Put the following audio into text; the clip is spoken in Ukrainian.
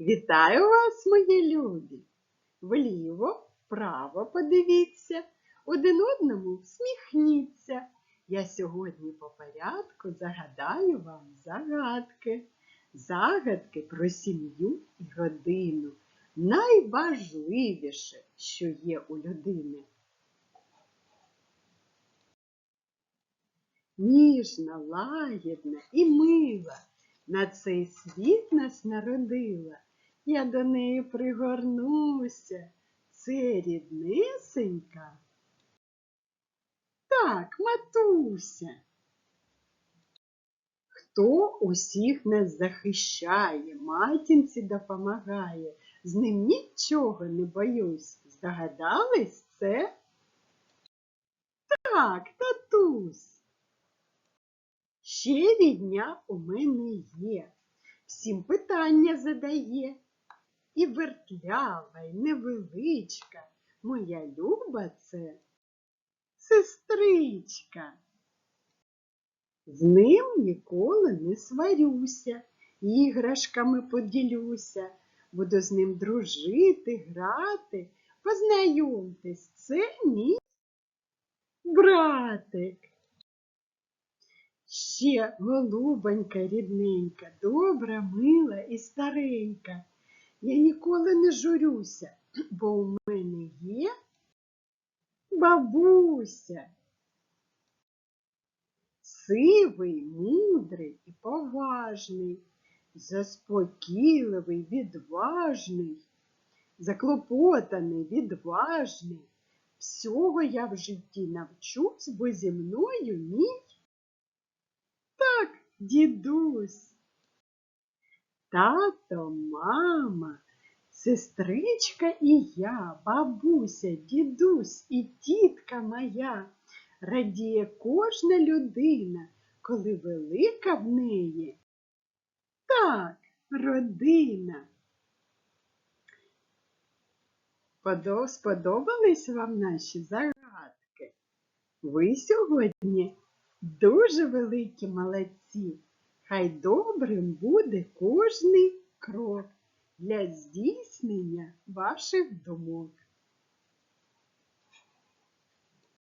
Вітаю вас, мої любі! Вліво, вправо подивіться, один одному всміхніться. Я сьогодні по порядку загадаю вам загадки. Загадки про сім'ю і родину. Найважливіше, що є у людини. Ніжна, лагідна і мила. На цей світ нас народила. Я до неї пригорнуся. Це ріднесенька. Так, матуся. Хто усіх нас захищає, матінці допомагає, з ним нічого не боюсь. Здогадались це? Так, татусь. Ще рідня у мене є, всім питання задає. І вертлява, і невеличка, моя люба це сестричка. З ним ніколи не сварюся, іграшками поділюся, буду з ним дружити, грати. Познайомтесь, це мій братик. Ще голубонька рідненька, добра, мила і старенька. Я ніколи не журюся, бо у мене є бабуся. Сивий, мудрий і поважний, заспокійливий, відважний, заклопотаний, відважний. Всього я в житті навчусь, бо зі мною мій так, дідусь. Тато, мама, сестричка і я, бабуся, дідусь і тітка моя. Радіє кожна людина, коли велика в неї. Так, родина. Сподобались вам наші загадки? Ви сьогодні дуже великі молодці. Хай добрим буде кожний крок для здійснення ваших думок.